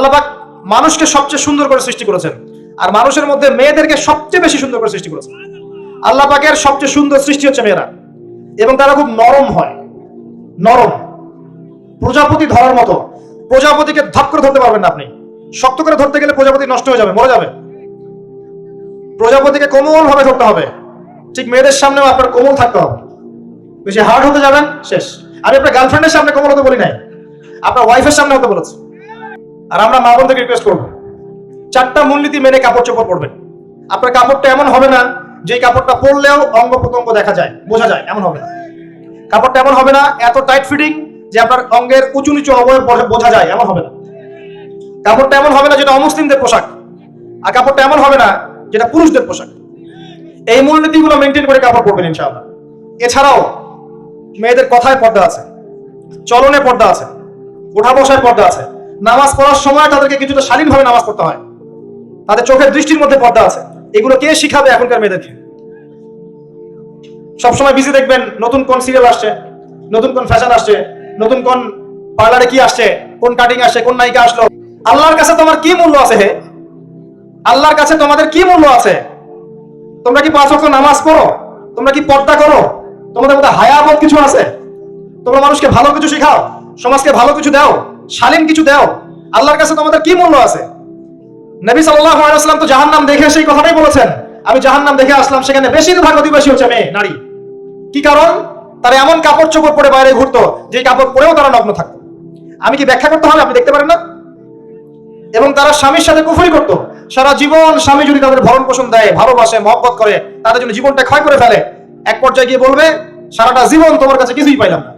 আল্লাহ পাক মানুষকে সবচেয়ে সুন্দর করে সৃষ্টি করেছেন। আর মানুষের মধ্যে মেয়েদেরকে সবচেয়ে বেশি সুন্দর করে সৃষ্টি করেছেন। আল্লাহ পাকের সবচেয়ে সুন্দর সৃষ্টি হচ্ছে মেয়েরা। এবং তারা খুব নরম হয়। নরম। প্রজাপতি ধরার মতো। প্রজাপতিকে ধাপ করে ধরতে পারবেন না আপনি। শক্ত করে ধরতে গেলে প্রজাপতি নষ্ট হয়ে যাবে, মরে যাবে। প্রজাপতিকে কোমল ভাবে ধরতে হবে। ঠিক মেয়েদের সামনেও আপনার কোমল থাকতে হবে। বেশি হার্ড হতে যাবেন, শেষ। আমি আপনার গার্লফ্রেন্ডের সামনে কোমল হতে বলি নাই। আপনার ওয়াইফের সামনে হতে বলেছি। আর আমরা মা বোনদেরকে রিকোয়েস্ট করব। চারটা মূলনীতি মেনে কাপড় চোপড় পরবেন। আপনার কাপড়টা এমন হবে না যে কাপড়টা পরলেও অঙ্গ প্রত্যঙ্গ দেখা যায়, বোঝা যায়, এমন হবে না। কাপড়টা এমন হবে না, এত টাইট ফিটিং যে আপনার অঙ্গের উঁচু নিচু অবয়ব বোঝা- যায়, এমন হবে না। কাপড়টা এমন হবে না যেটা অমুসলিমদের পোশাক, আর কাপড়টা এমন হবে না যেটা পুরুষদের পোশাক। এই মূলনীতিগুলো মেনটেন করে কাপড় পরবেন ইনশাআল্লাহ। এছাড়াও, মেয়েদের কথায় পর্দা আছে, চলনে পর্দা আছে ওঠা বসার পর্দা আছে নামাজ পড়ার সময় তাদেরকে কিছুটা শালীনভাবে নামাজ পড়তে হয়। তাদের চোখের দৃষ্টির মধ্যে পর্দা আছে। এগুলো কে শিখাবে এখনকার মেয়েদেরকে? সবসময় বিজি দেখবেন, নতুন কোন সিরিয়াল আসছে, নতুন কোন ফ্যাশন আসছে, নতুন কোন পার্লারে কি আসছে, কোন কাটিং আসছে, কোন নায়িকা আসলো। আল্লাহর কাছে তোমার কি মূল্য আছে হে? আল্লাহর কাছে তোমাদের কি মূল্য আছে? তোমরা কি পাঁচ নামাজ পড়ো? তোমরা কি পর্দা করো? তোমাদের মধ্যে হায়াবত কিছু আছে? তোমরা মানুষকে ভালো কিছু শেখাও, সমাজকে ভালো কিছু দাও। শালীন কিছু দাও। আল্লাহর কাছে তোমাদের কি মূল্য আছে? নবী সাল্লাল্লাহু আলাইহি ওয়াসাল্লাম তো জাহান্নাম দেখে সেই কথাটাই বলেছেন। আমি জাহান্নাম দেখে আসলাম, সেখানে বেশিরভাগ অধিবাসী হচ্ছে মেয়ে, নারী। কি কারণ? তারা এমন কাপড় চোপড় পরে বাইরে ঘুরতো যে কাপড় পরেও তারা নগ্ন থাকতো। আমি কি ব্যাখ্যা করতে হবে? আপনি দেখতে পারেন না? এবং তারা স্বামীর সাথে কুফরি করতো। সারা জীবন স্বামী যদি তাদের ভরণ পোষণ দেয়, ভালোবাসে, মহব্বত করে, তাদের জন্য জীবনটা ক্ষয় করে ফেলে, এক পর্যায়ে গিয়ে বলবে, সারাটা জীবন তোমার কাছে কিছুই পাইলাম না।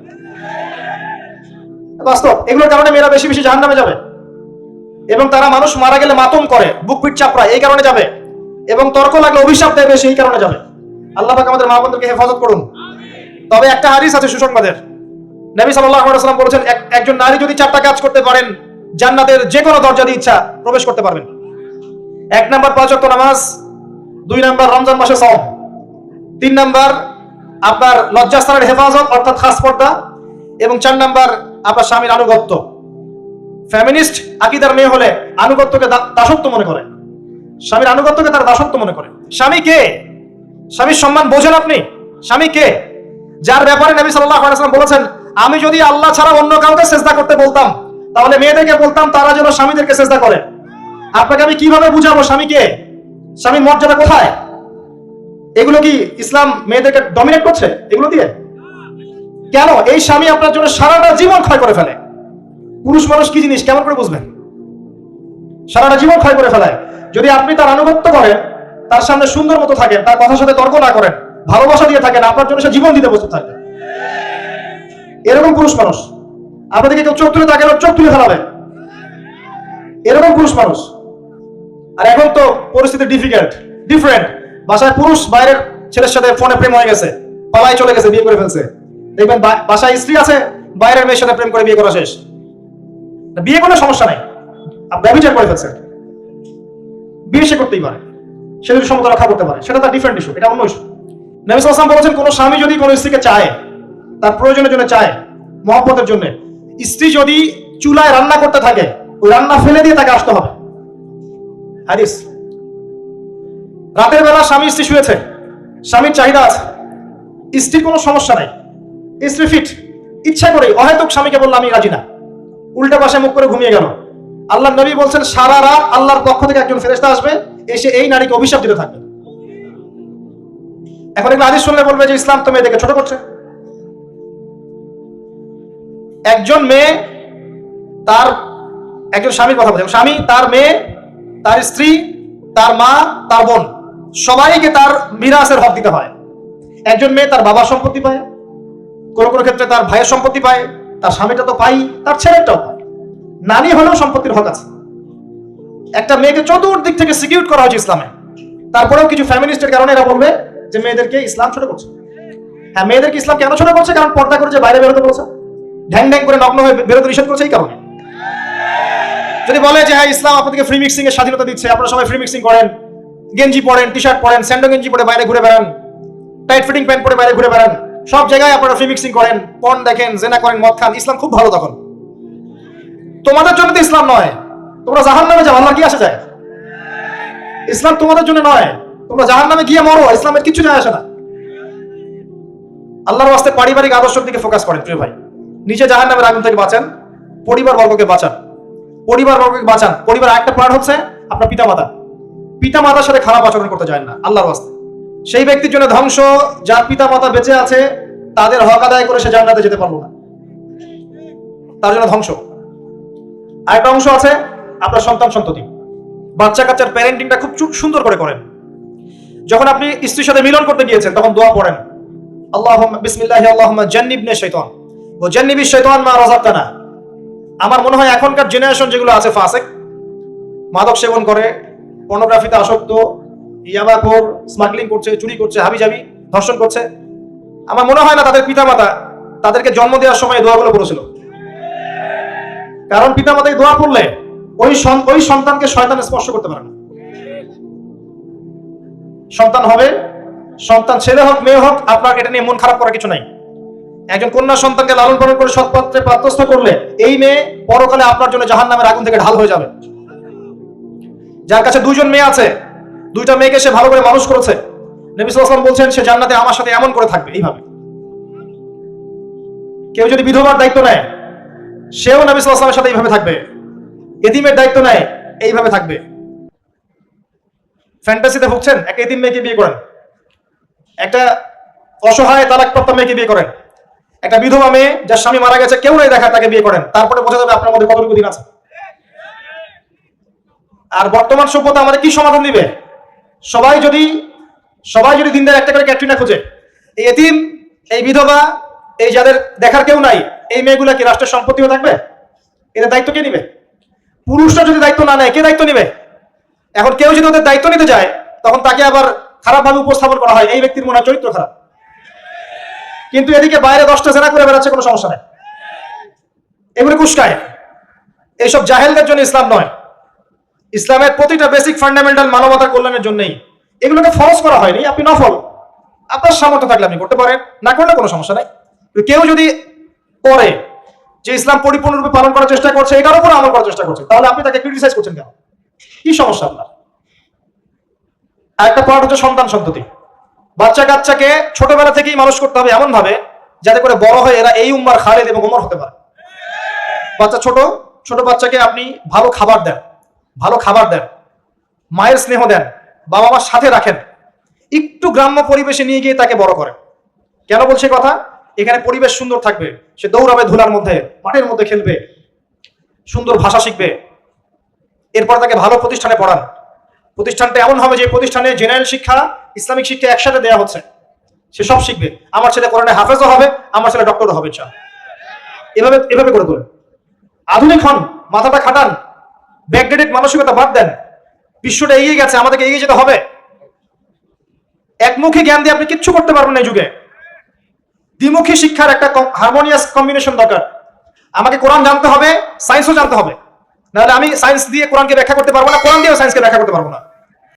বাস্তব, এগুলোর কারণে মেয়েরা বেশি বেশি জাহান নামে যাবে। এবং তারা মানুষ মারা গেলে মাতম করে, বুক পিট চাপড়ায়, এই কারণে যাবে। এবং তর্ক লাগলে অভিশাপ দেবে সেই কারণে যাবে। আল্লাহ পাক আমাদের মা বোনদেরকে হেফাজত করুন। তবে একটা হাদিস আছে সুসংবাদের। নবী সাল্লাল্লাহু আলাইহি বলেছেন একজন নারী যদি চারটা কাজ করতে পারেন, জান্নাতের যে কোনো দরজা দিয়ে ইচ্ছা প্রবেশ করতে পারবেন। এক নাম্বার পাঁচ ওয়াক্ত নামাজ, দুই নাম্বার রমজান মাসে সওম তিন নাম্বার আপনার লজ্জাস্থানের হেফাজত, অর্থাৎ খাস পর্দা, এবং চার নাম্বার আপনার স্বামীর আনুগত্য। ফ্যামিনিস্ট আকিদার মেয়ে হলে আনুগত্যকে দাসত্ব মনে করে। স্বামীর আনুগত্যকে তার দাসত্ব মনে করে। স্বামী কে? স্বামীর সম্মান বোঝেন আপনি? স্বামী কে? যার ব্যাপারে নবী আলাইহি বলেছেন, আমি যদি আল্লাহ ছাড়া অন্য কাউকে চেষ্টা করতে বলতাম, তাহলে মেয়েদেরকে বলতাম, তারা যেন স্বামীদেরকে চেষ্টা করে। আপনাকে আমি কীভাবে বুঝাবো স্বামীকে স্বামীর মর্যাদা কোথায়? এগুলো কি ইসলাম মেয়েদেরকে ডমিনেট করছে? এগুলো দিয়ে? কেন এই স্বামী আপনার জন্য সারাটা জীবন ক্ষয় করে ফেলে? পুরুষ মানুষ কি জিনিস? কেমন করে বুঝবেন? সারাটা জীবন ক্ষয় করে ফেলায়। যদি আপনি তার আনুগত্য করেন, তার সামনে সুন্দর মতো থাকেন, তার কথার সাথে তর্ক না করেন, ভালোবাসা দিয়ে থাকেন, আপনার জন্য সে জীবন দিতে প্রস্তুত থাকবে। এরকম পুরুষ মানুষ আপনাদেরকে কেউ চোখ তুলে তাকে চোখ তুলে ফেলাবে। এরকম পুরুষ মানুষ। আর এখন তো পরিস্থিতি ডিফিকাল্ট ডিফারেন্ট বাসায় পুরুষ, বাইরের ছেলের সাথে ফোনে প্রেম হয়ে গেছে পালাই চলে গেছে, বিয়ে করে ফেলছে। দেখবেন বাসায় স্ত্রী আছে, বাইরের মেয়ের সাথে প্রেম করে বিয়ে করা শেষ। বিয়ে কোনো সমস্যা নাই। ব্যবচার করে ফেলছে। বিয়ে সে করতেই পারে। সে যদি সমতা রক্ষা করতে পারে, সেটা তার ডিফারেন্ট ইস্যু এটা অন্য ইস্যু নবী সাল্লাম বলেছেন, কোন স্বামী যদি কোনো স্ত্রীকে চায়, তার প্রয়োজনের জন্য চায়, মহব্বতের জন্য, স্ত্রী যদি চুলায় রান্না করতে থাকে, ওই রান্না ফেলে দিয়ে তাকে আসতে হবে। হাদিস। রাতের বেলা স্বামী স্ত্রী শুয়েছে, স্বামীর চাহিদা আছে। স্ত্রীর কোনো সমস্যা নাই। স্ত্রী ফিট ইচ্ছা করে অহেতুক স্বামীকে বললাম আমি রাজি না। উল্টা পাশে মুখ করে ঘুমিয়ে গেল। আল্লাহ নবী বলছেন, সারা রাত আল্লাহর পক্ষ থেকে একজন ফেরেস্তা আসবে, এসে এই নারীকে অভিশাপ দিতে থাকবে। এখন এগুলো আদেশ শুনলে বলবে যে, ইসলাম তো মেয়েদেরকে ছোট করছে। একজন মেয়ে তার, একজন স্বামীর কথা বলছে। স্বামী, তার মেয়ে, তার স্ত্রী, তার মা, তার বোন, সবাইকে তার মিরাসের হক দিতে হয়। একজন মেয়ে তার বাবার সম্পত্তি পায়। কোনো কোনো ক্ষেত্রে তার ভাইয়ের সম্পত্তি পায়, তার স্বামীটা তো পাই তার ছেলেটাও পায়। নানি হলেও সম্পত্তির হক আছে। একটা মেয়েকে চতুর্দিক থেকে সিকিউর করা হয়েছে ইসলামে। তারপরেও কিছু ফ্যামিলিস্টের কারণে এরা বলবে যে মেয়েদেরকে ইসলাম ছোট করছে। হ্যাঁ মেয়েদেরকে ইসলাম কেন ছোট করছে? কারণ পর্দা করে যে বাইরে বেরোতে বলছে। ঢ্যাং ঢ্যাং করে নগ্ন হয়ে বেরোতে নিষেধ করছে এই কারণে। যদি বলে যে হ্যাঁ ইসলাম আপনাদেরকে ফ্রি মিক্সিং এর স্বাধীনতা দিচ্ছে, আপনারা সবাই ফ্রি মিক্সিং করেন, গেঞ্জি পরেন টি শার্ট পরেন স্যান্ডো গেঞ্জি পরে বাইরে ঘুরে বেড়ান টাইট ফিটিং প্যান্ট পরে বাইরে ঘুরে বেড়ান সব জায়গায় আপনারা ফ্রি মিক্সিং করেন পর্ন দেখেন, জেনা করেন, মদ খান, ইসলাম খুব ভালো তখন। তোমাদের জন্য তো ইসলাম নয়, তোমরা জাহান নামে যাও আল্লাহ কি আসে যায়? ইসলাম তোমাদের জন্য নয়, তোমরা জাহান নামে গিয়ে মরো ইসলামের কিছু যায় আসে না। আল্লাহর ওয়াস্তে পারিবারিক আদর্শের দিকে ফোকাস করেন, প্রিয় ভাই। নিজে জাহান নামের আগুন থেকে বাঁচান পরিবার বর্গকে বাঁচান। পরিবার বর্গকে বাঁচান, পরিবার একটা পার্ট হচ্ছে আপনার পিতামাতা। পিতামাতার সাথে খারাপ আচরণ করতে যায় না, আল্লাহর ওয়াস্তে। সেই ব্যক্তির জন্য ধ্বংস, যার পিতামাতা বেঁচে আছে, তাদের হক আদায় করে সে জান্নাতে যেতে পারল না। তার জন্য ধ্বংস। আরেকটা অংশ আছে, আপনার সন্তান সন্ততি। বাচ্চা কাচ্চার প্যারেন্টিংটা খুব সুন্দর করে করেন। যখন আপনি স্ত্রীর সাথে মিলন করতে গিয়েছেন, তখন দোয়া পড়েন। আল্লাহ বিসমিল্লাহ আল্লাহ জান্নিবনে শৈতান। ও জান্নিবি শৈতান মা রাজাক্তানা। আমার মনে হয় এখনকার জেনারেশন যেগুলো আছে, ফাসেক, মাদক সেবন করে পর্নোগ্রাফিতে আসক্ত ইয়াবাখোর স্মাগলিং করছে, চুরি করছে, হাবিজাবি, ধর্ষণ করছে। আমার মনে হয় না তাদের পিতামাতা তাদেরকে জন্ম দেওয়ার সময় দোয়াগুলো পড়েছিল। কারণ পিতামাতা এই দোয়া পড়লে ওই ওই সন্তানকে শয়তান স্পর্শ করতে পারে না। সন্তান হবে, সন্তান ছেলে হোক, মেয়ে হোক, আপনার এটা নিয়ে মন খারাপ করার কিছু নাই। একজন কন্যা সন্তানকে লালন পালন করে সৎপাত্রে প্রাপ্তস্থ করলে এই মেয়ে পরকালে আপনার জন্য জাহান নামের আগুন থেকে ঢাল হয়ে যাবে। যার কাছে দুইজন মেয়ে আছে দুইটা মেয়েকে সে ভালো করে মানুষ করেছে। নবী সাল্লাল্লাহু বলছেন, সে জান্নাতে আমার সাথে এমন করে থাকবে। এইভাবে। কেউ যদি বিধবার দায়িত্ব নেয়, সেও নবী সাল্লাল্লাহু সাথে এইভাবে থাকবে। এতিমের দায়িত্ব নেয়, এইভাবে থাকবে। ফ্যান্টাসিতে ভুগছেন, একটা এতিম মেয়েকে বিয়ে করেন। একটা অসহায় তালাকপ্রাপ্ত মেয়েকে বিয়ে করেন। একটা বিধবা মেয়ে যার স্বামী মারা গেছে, কেউ নাই দেখা, তাকে বিয়ে করেন। তারপরে বোঝা যাবে আপনার মধ্যে কতটুকু দিন আছে। আর বর্তমান সভ্যতা আমাদের কি সমাধান দিবে? সবাই যদি সবাই যদি দিনদার একটা করে ক্যাটরিনা খোঁজে, এই এতিম, এই বিধবা, এই যাদের দেখার কেউ নাই, এই মেয়েগুলা কি রাষ্ট্রের সম্পত্তিও থাকবে? এদের দায়িত্ব কে নিবে? পুরুষরা যদি দায়িত্ব না নেয়, কে দায়িত্ব নিবে? এখন কেউ যদি ওদের দায়িত্ব নিতে যায়, তখন তাকে আবার খারাপভাবে উপস্থাপন করা হয়, এই ব্যক্তির মনে হয় চরিত্র খারাপ। কিন্তু এদিকে বাইরে দশটা জেনা করে বেড়াচ্ছে, কোনো সমস্যা নেই। এগুলো কুস্কায়। এইসব জাহেলদের জন্য ইসলাম নয়। ইসলামের প্রতিটা বেসিক ফান্ডামেন্টাল মানবতার কল্যাণের জন্যই। এগুলোকে ফরজ করা হয়নি, আপনি নফল। আপনার সামর্থ্য থাকলে আপনি করতে পারেন, না করলে কোনো সমস্যা নাই। কেউ যদি করে যে ইসলাম পরিপূর্ণরূপে পালন করার চেষ্টা করছে, এটার উপর আমল করার চেষ্টা করছে, তাহলে আপনি তাকে ক্রিটিসাইজ করছেন কেন? কি সমস্যা আপনার? আরেকটা পয়েন্ট হচ্ছে সন্তান সন্ততি। বাচ্চা কাচ্চাকে ছোটবেলা থেকেই মানুষ করতে হবে এমন ভাবে যাতে করে বড় হয়ে এরা এই উম্মার খালেদ এবং উমর হতে পারে। বাচ্চা ছোট ছোট বাচ্চাকে আপনি ভালো খাবার দেন। ভালো খাবার দেন, মায়ের স্নেহ দেন বাবা মার সাথে রাখেন, একটু গ্রাম্য পরিবেশে নিয়ে গিয়ে তাকে বড় করেন। কেন বলছে কথা? এখানে পরিবেশ সুন্দর থাকবে, সে দৌড়াবে ধুলার মধ্যে, মাঠের মধ্যে খেলবে, সুন্দর ভাষা শিখবে। এরপর তাকে ভালো প্রতিষ্ঠানে পড়ান। প্রতিষ্ঠানটা এমন হবে যে প্রতিষ্ঠানে জেনারেল শিক্ষা, ইসলামিক শিক্ষা একসাথে দেওয়া হচ্ছে। সে সব শিখবে। আমার ছেলে কোরআনে হাফেজও হবে, আমার ছেলে ডক্টরও হবে চা এভাবে এভাবে করে তোলেন। আধুনিক হন, মাথাটা খাটান ব্যাকডেটেড মানসিকতা বাদ দেন। বিশ্বটা এগিয়ে গেছে, আমাদেরকে এগিয়ে যেতে হবে। একমুখী জ্ঞান দিয়ে আপনি কিচ্ছু করতে পারবেন এই যুগে। দ্বিমুখী শিক্ষার একটা হারমোনিয়াস কম্বিনেশন দরকার। আমাকে কোরআন জানতে হবে সায়েন্সও জানতে হবে। নাহলে আমি সায়েন্স দিয়ে কোরআনকে ব্যাখ্যা করতে পারব না, কোরআন দিয়েও সায়েন্সকে ব্যাখ্যা করতে পারব না।